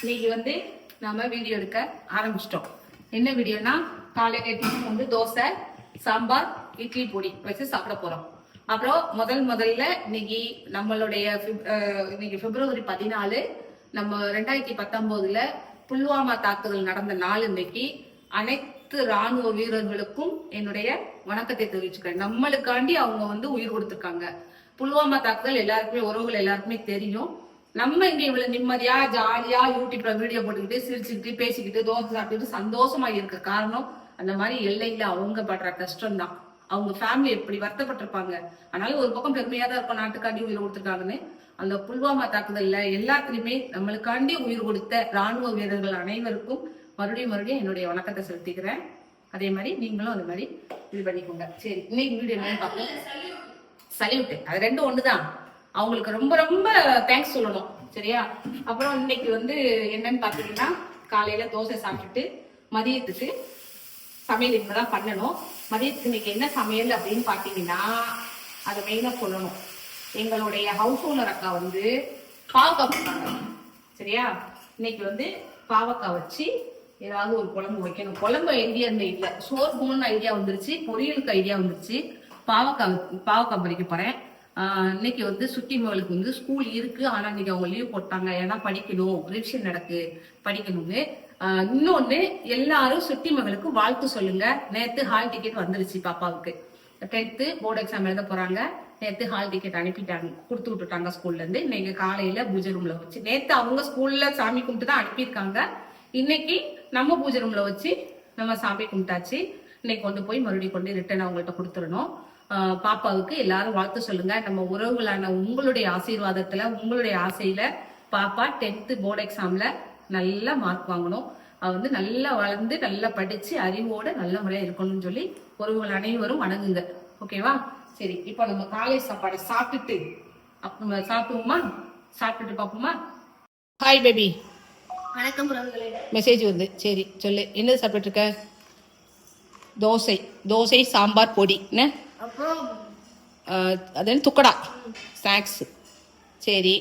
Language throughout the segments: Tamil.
இன்னைக்கு வந்து நாம வீடியோ எடுக்க ஆரம்பிச்சிட்டோம். என்ன வீடியோனா காலையில டிஃபன் வந்து தோசை சாம்பார் இட்லி பொடி வச்சு சாப்பிட போறோம். அப்புறம் முதல் முதல்ல இன்னைக்கு நம்மளுடைய இன்னைக்கு பிப்ரவரி பதினாலு நம்ம ரெண்டாயிரத்தி பத்தொன்பதுல புல்வாமா தாக்குதல் நடந்த நாள் இன்னைக்கு அனைத்து ராணுவ வீரர்களுக்கும் என்னுடைய வணக்கத்தை தெரிவிச்சுக்கிறேன். நம்மளுக்காண்டி அவங்க வந்து உயிர் கொடுத்துருக்காங்க. புல்வாமா தாக்குதல் எல்லாருக்குமே உறவுகள் எல்லாருக்குமே தெரியும். நம்ம இங்க இவ்வளவு நிம்மதியா ஜாலியா யூடியூப்ல வீடியோ போட்டுக்கிட்டு சிரிச்சுக்கிட்டு பேசிக்கிட்டு தோசை சாப்பிட்டுட்டு சந்தோஷமா இருக்க காரணம் அந்த மாதிரி எல்லையில அவங்க படுற கஷ்டம் தான் அவங்க ஃபேமிலி எப்படி வருத்தப்பட்டிருப்பாங்க? அதனால ஒரு பக்கம் பெருமையா தான் இருக்கும் நாட்டுக்காண்டி உயிர் கொடுத்துருக்காங்கன்னு. அந்த புல்வாமா தாக்குதல்ல எல்லாத்துலயுமே நம்மளுக்காண்டி உயிர் கொடுத்த ராணுவ வீரர்கள் அனைவருக்கும் மறுபடியும் மறுபடியும் என்னுடைய வணக்கத்தை செலுத்திக்கிறேன். அதே மாதிரி நீங்களும் அந்த மாதிரி இது பண்ணிக்கோங்க. சரி இன்னைக்கு வீடியோ என்னன்னு பார்ப்போம். சல்யூட் அது ரெண்டும் ஒண்ணுதான். அவங்களுக்கு ரொம்ப ரொம்ப தேங்க்ஸ் சொல்லணும். சரியா? அப்புறம் இன்னைக்கு வந்து என்னன்னு பாத்தீங்கன்னா காலையில தோசை சாப்பிட்டுட்டு மதியத்துக்கு சமையல் இப்பதான் பண்ணணும். மதியத்துக்கு இன்னைக்கு என்ன சமையல் அப்படின்னு பாத்தீங்கன்னா அதை மெயினா சொல்லணும். எங்களுடைய ஹவுஸ் ஓனர் அக்கா வந்து பாவக்காய் பண்ணாங்க சரியா? இன்னைக்கு வந்து பாவக்காய் வச்சு ஏதாவது ஒரு குழம்பு வைக்கணும். குழம்பு ஐடியா இருந்த இல்லை. சோறு போகணும்னு ஐடியா வந்துருச்சு. பொரியலுக்கு ஐடியா வந்துருச்சு. பாவக்காய் பாவக்காய் பறிக்க போறேன். இன்னைக்கு வந்து சுட்டி மகளுக்கு வந்து ஸ்கூல் இருக்கு. ஆனா இன்னைக்கு அவங்க லீவ் போட்டாங்க. ஏன்னா படிக்கணும். ரிவிஷன் நடக்கு. படிக்கணும்னு. இன்னொன்னு எல்லாரும் சுட்டி மகளுக்கு வாழ்த்து சொல்லுங்க. நேத்து ஹால் டிக்கெட் வந்துருச்சு பாப்பாவுக்கு. டென்த்து போர்டு எக்ஸாம் எழுத போறாங்க. நேத்து ஹால் டிக்கெட் அனுப்பிட்டாங்க. கொடுத்து விட்டுட்டாங்க ஸ்கூல்ல இருந்து. இன்னைக்கு காலையில பூஜை ரூம்ல வச்சு. நேத்து அவங்க ஸ்கூல்ல சாமி கும்பிட்டு தான் அனுப்பியிருக்காங்க. இன்னைக்கு நம்ம பூஜை ரூம்ல வச்சு நம்ம சாமி கும்பிட்டாச்சு. இன்னைக்கு கொண்டு போய் மறுபடியும் கொண்டு ரிட்டர்ன் அவங்கள்ட்ட கொடுத்துடணும். பாப்பாவுக்கு எல்லாரும் வாழ்த்து சொல்லுங்க. நம்ம உறவுகளான உங்களுடைய ஆசீர்வாதத்துல உங்களுடைய ஆசையில பாப்பா டென்த்து போர்டு எக்ஸாம்ல நல்ல மார்க் வாங்கணும். அவ வந்து நல்லா வளர்ந்து நல்லா படிச்சு அறிவோட நல்ல முறையா இருக்கணும்னு சொல்லி உறவுகள் அனைவரும் வணங்குங்க. ஓகேவா சரி இப்போ நம்ம காலை சாப்பாடை சாப்பிட்டுட்டு அப்புறம் சாப்பிடுவோமா? சாப்பிட்டுட்டு பார்ப்போமா ஹாய் பேபி வணக்கம் மெசேஜ் வந்து சரி சொல்லு. என்ன சாப்பிட்டு இருக்க? தோசை. தோசை சாம்பார் பொடி. என்ன? அது என்ன துக்கடா. ஸ்நாக்ஸ் சரி.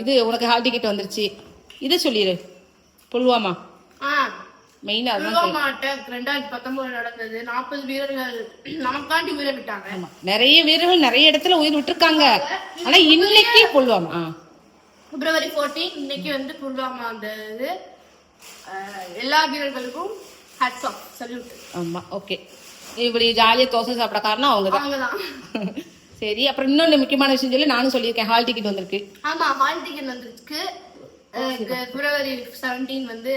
இது உனக்கு ஹால் டிக்கெட் வந்துருச்சு. இதை சொல்லிடு புல்வாமா? ஆ. மெயினாக ரெண்டாயிரத்தி பத்தொன்பது நடந்தது. நாற்பது வீரர்கள் நமக்காண்டி உயிரை விட்டாங்க நிறைய வீரர்கள் நிறைய இடத்துல உயிர் விட்டுருக்காங்க. ஆனா இன்னைக்கு புல்வாமா? பிப்ரவரி 14 இன்னைக்கு வந்து புல்வாமா அந்த இது எல்லா வீரர்களுக்கும் ஹேட்ஸ் ஆஃப் சல்யூட் ஆமா ஓகே இப்படி ஜாலியாக தோசை சாப்பிட காரணம் அவங்க தான் சரி அப்புறம் இன்னொன்று முக்கியமான விஷயம் சொல்லி நானும் சொல்லியிருக்கேன். ஹால் டிக்கெட் வந்திருக்கு. ஆமா ஹால் டிக்கெட் வந்துருக்கு. பிப்ரவரி 17 வந்து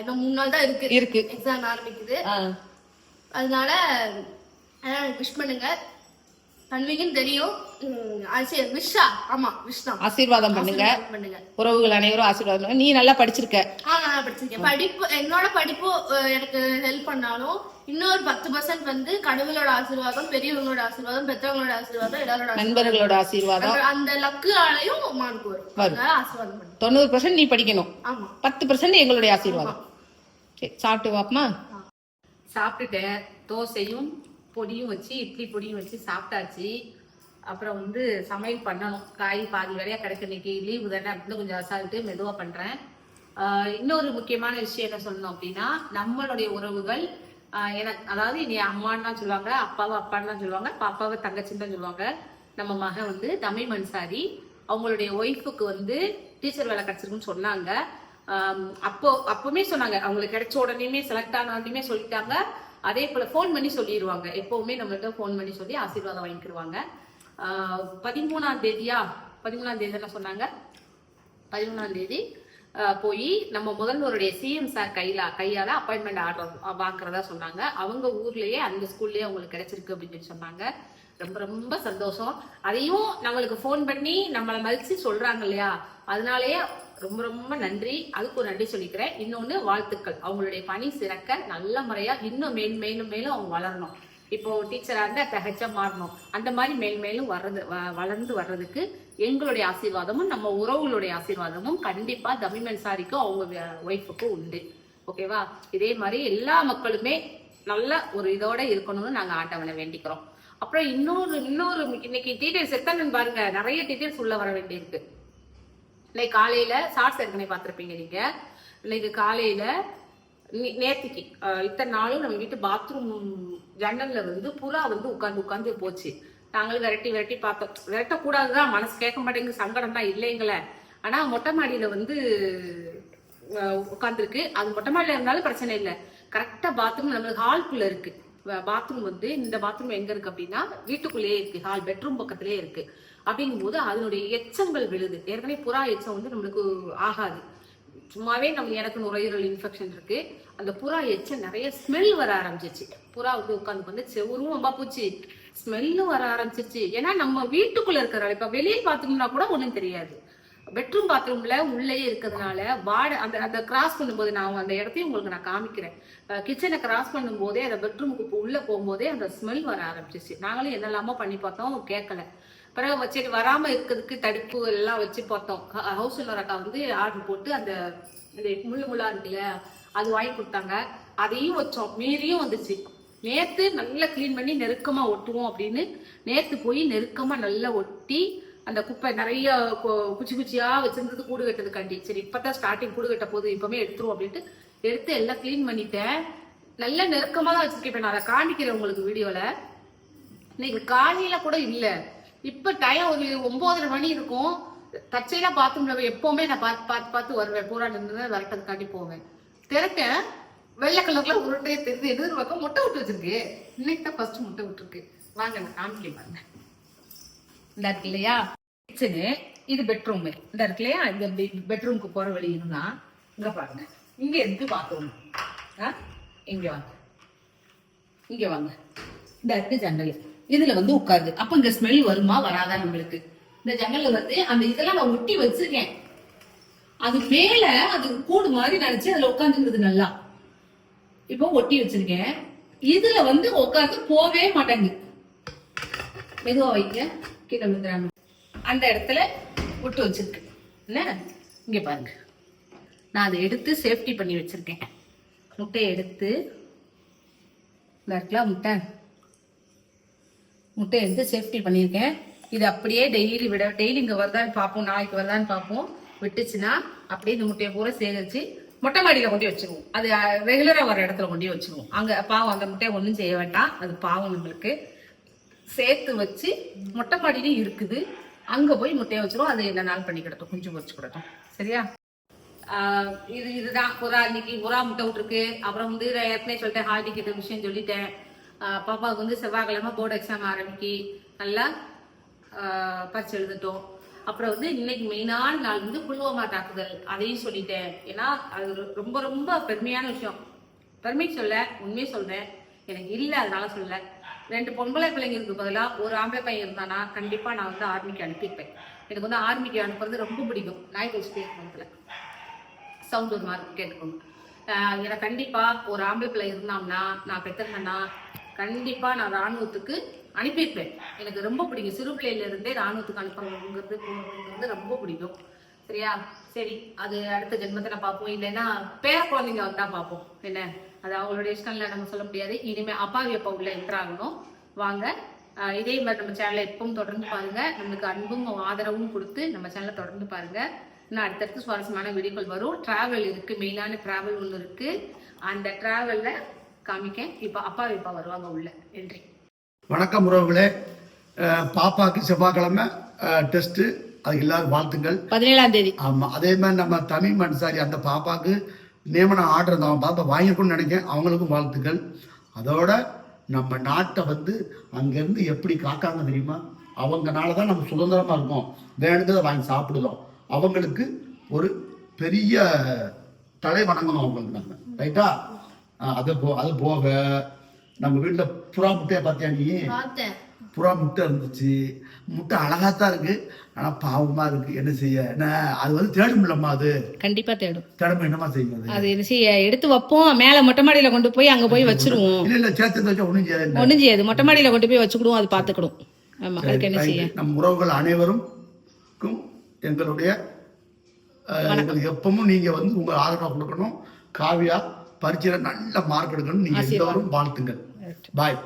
இன்னும் மூணு நாள் தான் இருக்கு. இருக்கு. எக்ஸாம் ஆரம்பிக்குது. அதனால விஷ் பண்ணுங்க. பண்ணுவீங்கன்னு தெரியும். விஷா ஆமா விஷ் ஆசீர்வாதம் பண்ணுங்க. உறவுகள் அனைவரும் ஆசீர்வாதம் நீ நல்லா படிச்சிருக்க. ஆ நல்லா படிச்சிருக்கேன். படிப்பு என்னோட படிப்பு எனக்கு ஹெல்ப் பண்ணாலும் இன்னொரு பத்து பர்சன்ட் வந்து கடவுளோட ஆசீர்வாதம் பெரியவங்களோட ஆசீர்வாதம் பெற்றவங்களோட ஆசீர்வாதம் எல்லாரோட. நண்பர்களோட ஆசீர்வாதம். அந்த- அந்த லக்குனாலையும் மார்க் வரும். ஆசீர்வாதம் தொண்ணூறு பர்சன்ட் நீ படிக்கணும். ஆமா. பத்து பர்சன்ட் எங்களுடைய ஆசீர்வாதம். சரி சாப்பிட்டு வாப்பமா சாப்பிட்டுட்டேன். தோசையும் பொடியும் வச்சு இட்லி பொடியும் வச்சு சாப்பிட்டாச்சு. அப்புறம் வந்து சமையல் பண்ணணும். காய் பாதி வேலையா கிடைக்க இன்னைக்கு லீவு தானே? அப்படின்னு கொஞ்சம் அசால்ட்டு மெதுவாக பண்ணுறேன் இன்னொரு முக்கியமான விஷயம் என்ன சொல்லணும் அப்படின்னா நம்மளுடைய உறவுகள் எனக்கு அதாவது நீ அம்மான்னு தான் சொல்லுவாங்க அப்பாவை அப்பான்னு தான் சொல்லுவாங்க பாப்பாவை தங்கச்சின்னு தான் சொல்லுவாங்க. நம்ம மகன் வந்து தமிழ் மன்சாரி அவங்களுடைய ஒய்ஃபுக்கு வந்து டீச்சர் வேலை கிடைச்சிருக்குன்னு சொன்னாங்க. அப்போ அப்பவுமே சொன்னாங்க அவங்களுக்கு கிடைச்ச உடனேயுமே செலக்ட் ஆனாலுமே சொல்லிட்டாங்க. அதே போல ஃபோன் பண்ணி சொல்லிடுவாங்க எப்பவுமே நம்மள்கிட்ட ஃபோன் பண்ணி சொல்லி ஆசீர்வாதம் வாங்கிக்கிடுவாங்க. பதிமூணாம் தேதியா? பதிமூணாம் தேதி என்ன சொன்னாங்க? பதிமூணாம் தேதி. போய் நம்ம முதல்வருடைய சிஎம் சார் கையில கையால அப்பாயின்மெண்ட் ஆர்டர் வாங்குறதா சொன்னாங்க. அவங்க ஊர்லயே அந்த ஸ்கூல்லயே அவங்களுக்கு கிடைச்சிருக்கு அப்படின்னு சொன்னாங்க. ரொம்ப ரொம்ப சந்தோஷம். அதையும் நம்மளுக்கு ஃபோன் பண்ணி நம்மளை மதிச்சு சொல்றாங்க இல்லையா? அதனாலயே ரொம்ப ரொம்ப நன்றி. அதுக்கு ஒரு நன்றி சொல்லிக்கிறேன். இன்னொன்னு வாழ்த்துக்கள். அவங்களுடைய பணி சிறக்க நல்ல முறையா இன்னும் மேன் மேலும் மேலும் அவங்க வளரணும். இப்போ டீச்சராக இருந்தால் தகச்சா மாறணும். அந்த மாதிரி மேல் மேலும் வர்றது வ- வளர்ந்து வர்றதுக்கு எங்களுடைய ஆசீர்வாதமும் நம்ம உறவுகளுடைய ஆசீர்வாதமும் கண்டிப்பாக தமிழ் சாரிக்கும் அவங்க ஒய்ஃபுக்கும் உண்டு. ஓகேவா இதே மாதிரி எல்லா மக்களுமே நல்ல ஒரு இதோட இருக்கணும்னு நாங்கள் ஆண்டவனை வேண்டிக்கிறோம். அப்புறம் இன்னொரு இன்னொரு இன்னைக்கு டீட்டெயில்ஸ் எத்தனை பாருங்க. நிறைய டீட்டெயில்ஸ் உள்ள வர வேண்டியிருக்கு. இன்னைக்கு காலையில ஷார்ட்ஸ் ஏற்கனவே பார்த்துருப்பீங்க நீங்க. இன்னைக்கு காலையில நேத்திக்கு இத்தனை நாளும் நம்ம வீட்டு பாத்ரூம் ஜன்னல்ல வந்து புறா வந்து உட்காந்து உட்காந்து போச்சு. நாங்களும் விரட்டி விரட்டி பார்த்தோம். விரட்டக்கூடாதுதான் மனசு கேட்க மாட்டேங்குது சங்கடம் தான் இல்லைங்களே ஆனா மொட்டை மாடியில வந்து உட்காந்துருக்கு அது மொட்டை மாடியில இருந்தாலும் பிரச்சனை இல்லை. கரெக்டா பாத்ரூம் நம்மளுக்கு ஹால்குள்ள இருக்கு. பாத்ரூம் வந்து இந்த பாத்ரூம் எங்க இருக்கு அப்படின்னா வீட்டுக்குள்ளேயே இருக்கு. ஹால் பெட்ரூம் பக்கத்திலே இருக்கு. அப்படிங்கும்போது அதனுடைய எச்சங்கள் விழுது. ஏற்கனவே புறா எச்சம் வந்து நம்மளுக்கு ஆகாது. சும்மாவே நம்ம எனக்கு நுரையீரல் இன்ஃபெக்ஷன் இருக்கு. அந்த புறா எச்சம் நிறைய ஸ்மெல் வர ஆரம்பிச்சிச்சு புறா உட்காந்து வந்து செவரும் ரொம்ப போச்சு. ஸ்மெல்லும் வர ஆரம்பிச்சிச்சு ஏன்னா நம்ம வீட்டுக்குள்ள இருக்கிற இப்ப வெளியே பார்த்தோம்னா கூட ஒண்ணும் தெரியாது. பெட்ரூம் பாத்ரூம்ல உள்ளேயே இருக்கிறதுனால வாட அந்த அந்த கிராஸ் பண்ணும்போது நான் அந்த இடத்தையும் உங்களுக்கு நான் காமிக்கிறேன். கிச்சனை கிராஸ் பண்ணும்போதே அந்த பெட்ரூமுக்கு உள்ள போகும்போதே அந்த ஸ்மெல் வர ஆரம்பிச்சிச்சு நாங்களும் என்னெல்லாமோ பண்ணி பார்த்தோம் கேட்கல. பிறகு சரி வராம இருக்கிறதுக்கு தடுப்பு எல்லாம் வச்சு பார்த்தோம். ஹவுஸ் ஓனர் அக்கா வந்து ஆர்டர் போட்டு அந்த இந்த முள்ளு முள்ளா இருக்குல்ல அது வாங்கி கொடுத்தாங்க. அதையும் வச்சோம். மீறியும் வந்துச்சு. நேத்து நல்லா க்ளீன் பண்ணி நெருக்கமா ஒட்டுவோம் அப்படின்னு நேத்து போய் நெருக்கமா நல்லா ஒட்டி அந்த குப்பை நிறைய குச்சி குச்சியா வச்சிருந்தது கூடு கட்டதுக்காண்டி சரி இப்பதான் ஸ்டார்டிங் கூடு கட்ட போகுது இப்பவுமே எடுத்துருவோம் அப்படின்ட்டு எடுத்து எல்லாம் க்ளீன் பண்ணிட்டேன். நல்ல நெருக்கமா தான் வச்சிருக்கேன். நான் அதை காண்டிக்கிறேன் உங்களுக்கு வீடியோல. இன்னைக்கு காலையில கூட இல்லை. இப்ப டைம் ஒரு ஒன்பதரை மணி இருக்கும். தற்செயலா பாத்ரூமில் எப்போவுமே எப்பவுமே நான் பார்த்து பார்த்து பார்த்து வருவேன். பூரா நின்று விரட்டதுக்காண்டி போவேன். திறக்கேன் வெள்ளை கலர்ல உருண்டையே தெரிஞ்சு எதிர் பக்கம் முட்டை விட்டு வச்சிருக்கு. இன்னைக்கு தான் ஃபர்ஸ்ட் முட்டை விட்டுருக்கு. வாங்க நான் காமிக்க பாருங்க. இந்த இருக்கு இல்லையா? கிச்சனு இது பெட்ரூம் இந்த இருக்கு இல்லையா? இந்த பெட்ரூமுக்கு போற வழி இருந்தான் இங்க பாருங்க. இங்க இருந்து பாத்ரூம் இங்க வாங்க. இங்க வாங்க. இந்த இருக்கு ஜன்னல். இதுல வந்து உட்காருது. அப்ப இங்க ஸ்மெல் வருமா? வராதா நம்மளுக்கு. இந்த ஜன்னல்ல வந்து அந்த இதெல்லாம் நான் ஒட்டி வச்சிருக்கேன். அது மேல அது கூடு மாதிரி நினைச்சு அதுல உட்காந்துருக்குது நல்லா. இப்போ ஒட்டி வச்சிருக்கேன். இதுல வந்து உட்காந்து போவே மாட்டேங்குது. மெதுவா வைக்க கீழே விழுந்துறாங்க அந்த இடத்துல விட்டு வச்சிருக்கு. என்ன? இங்க பாருங்க. நான் அதை எடுத்து சேஃப்டி பண்ணி வச்சிருக்கேன். முட்டையை எடுத்து. இந்த இருக்கலாம் முட்டை? முட்டை எடுத்து சேஃப்டி பண்ணியிருக்கேன். இது அப்படியே டெய்லி விட டெய்லி இங்கே வருதான்னு பார்ப்போம் நாளைக்கு வருதான்னு பார்ப்போம். விட்டுச்சுன்னா அப்படியே இந்த முட்டையை பூரா சேகரித்து மொட்டை மாடியில் கொண்டு போய் வச்சிருவோம். அது ரெகுலராக வர இடத்துல கொண்டு போய் வச்சிருவோம். அங்கே பாவம் அந்த முட்டையை ஒன்றும் செய்ய வேண்டாம். அது பாவம் நம்மளுக்கு. சேர்த்து வச்சு மொட்டை மாடியிலையும் இருக்குது. அங்கே போய் முட்டையை வச்சிருவோம். அது என்ன நாள் பண்ணிக்கிடட்டும். குஞ்சு வச்சு கிடட்டும். சரியா? இது இதுதான். புறா இன்னைக்கு புறா முட்டை விட்டுருக்கு. அப்புறம் வந்து ஏற்கனவே சொல்லிட்டேன் ஹால் டிக்கெட் விஷயம் சொல்லிட்டேன். பாப்பாவுக்கு வந்து செவ்வாய்க்கிழமை போர்டு எக்ஸாம் ஆரம்பிக்கி நல்லா பரிச்சு எழுதிட்டோம். அப்புறம் வந்து இன்னைக்கு மெயினான நாள் வந்து புல்வாமா தாக்குதல். அதையும் சொல்லிட்டேன். ஏன்னா அது ரொம்ப ரொம்ப பெருமையான விஷயம். பெருமை சொல்ல உண்மையை சொல்றேன். எனக்கு இல்லை அதனால சொல்ல. ரெண்டு பொம்பளை பிள்ளைங்களுக்கு பதிலாக ஒரு ஆம்பளை பையன் இருந்தானா கண்டிப்பாக நான் வந்து ஆர்மிக்கு அனுப்பியிருப்பேன். எனக்கு வந்து ஆர்மிக்கு அனுப்புறது ரொம்ப பிடிக்கும். நாய் கழிச்சு கேட்கறதுல சவுண்ட் ஒரு மாதிரி கேட்டுக்கோங்க. எனக்கு கண்டிப்பாக ஒரு ஆம்பளை பிள்ளை இருந்தோம்னா நான் பெற்றிருந்தேன்னா கண்டிப்பாக நான் ராணுவத்துக்கு வைப்பேன் எனக்கு ரொம்ப பிடிக்கும். சிறு பிள்ளையிலேருந்தே இராணுவத்துக்கு ராணுவத்துக்கு அனுப்புறதுங்கிறது ரொம்ப பிடிக்கும். சரியா? சரி அது அடுத்த ஜென்மத்தில் பார்ப்போம். இல்லைன்னா பேர குழந்தைங்க வந்தா பார்ப்போம். என்ன? அது அவங்களுடைய இஷ்டம்ல நம்ம சொல்ல முடியாது. இனிமேல் அப்பாவி அப்பா உள்ள என்ட்ராகணும் வாங்க. இதே மாதிரி நம்ம சேனலை எப்பவும் தொடர்ந்து பாருங்க. நம்மளுக்கு அன்பும் ஆதரவும் கொடுத்து நம்ம சேனலை தொடர்ந்து பாருங்க. இன்னும் அடுத்தடுத்து சுவாரஸ்யமான வீடியோக்கள் வரும். டிராவல் இருக்கு. மெயினான டிராவல் ஒன்று இருக்கு. அந்த டிராவலில் காமிக்க இப்போ அப்பா இப்பா வருவாங்க உள்ள. நன்றி. வணக்கம் உறவுகளே. பாப்பாக்கு செவ்வாய்க்கிழமை. டெஸ்ட்டு அதுக்கு எல்லாரும் வாழ்த்துங்கள். பதினேழாம் தேதி. ஆமாம் அதே மாதிரி நம்ம தமிழ் மன்சாரி அந்த பாப்பாக்கு நியமன ஆர்டர் அந்த அவன் பாப்பா வாங்கிக்கணும்னு நினைக்கிறேன். அவங்களுக்கும் வாழ்த்துக்கள். அதோட நம்ம நாட்டை வந்து அங்கேருந்து எப்படி காக்காங்க தெரியுமா? அவங்கனால தான் நம்ம சுதந்திரமாக இருக்கோம். வேணுன்றதை வாங்கி சாப்பிடுதோம். அவங்களுக்கு ஒரு பெரிய தலை வணங்கணும் அவங்களுக்கு நம்ம. ரைட்டா? அது போ அது போக நம்ம வீட்டில் புறா முட்டையை பார்த்தியா நீ? புறா முட்டை இருந்துச்சு. முட்டை அழகாத்தான் இருக்கு. ஆனா பாவமா இருக்கு. என்ன செய்ய? என்ன? அது வந்து தேடுமில்லம்மா அது. கண்டிப்பா தேடும். தேடும் என்னமா செய்யும் அது? என்ன செய்ய? எடுத்து வைப்போம். மேல மொட்டை மாடியில கொண்டு போய் அங்க போய் வச்சிருவோம். இல்ல இல்ல சேர்த்து வச்சா ஒண்ணும் செய்யாது. ஒண்ணும் செய்யாது. மொட்டை மாடியில கொண்டு போய் வச்சுக்கிடுவோம். அது பாத்துக்கிடும் ஆமா அதுக்கு என்ன செய்ய? நம் உறவுகள் அனைவருக்கும் எங்களுடைய எப்பவும் நீங்க வந்து உங்க ஆதரவு கொடுக்கணும். காவியா பரீட்சையில நல்ல மார்க் எடுக்கணும் நீங்க எல்லோரும் வாழ்த்துங்கள். பாய்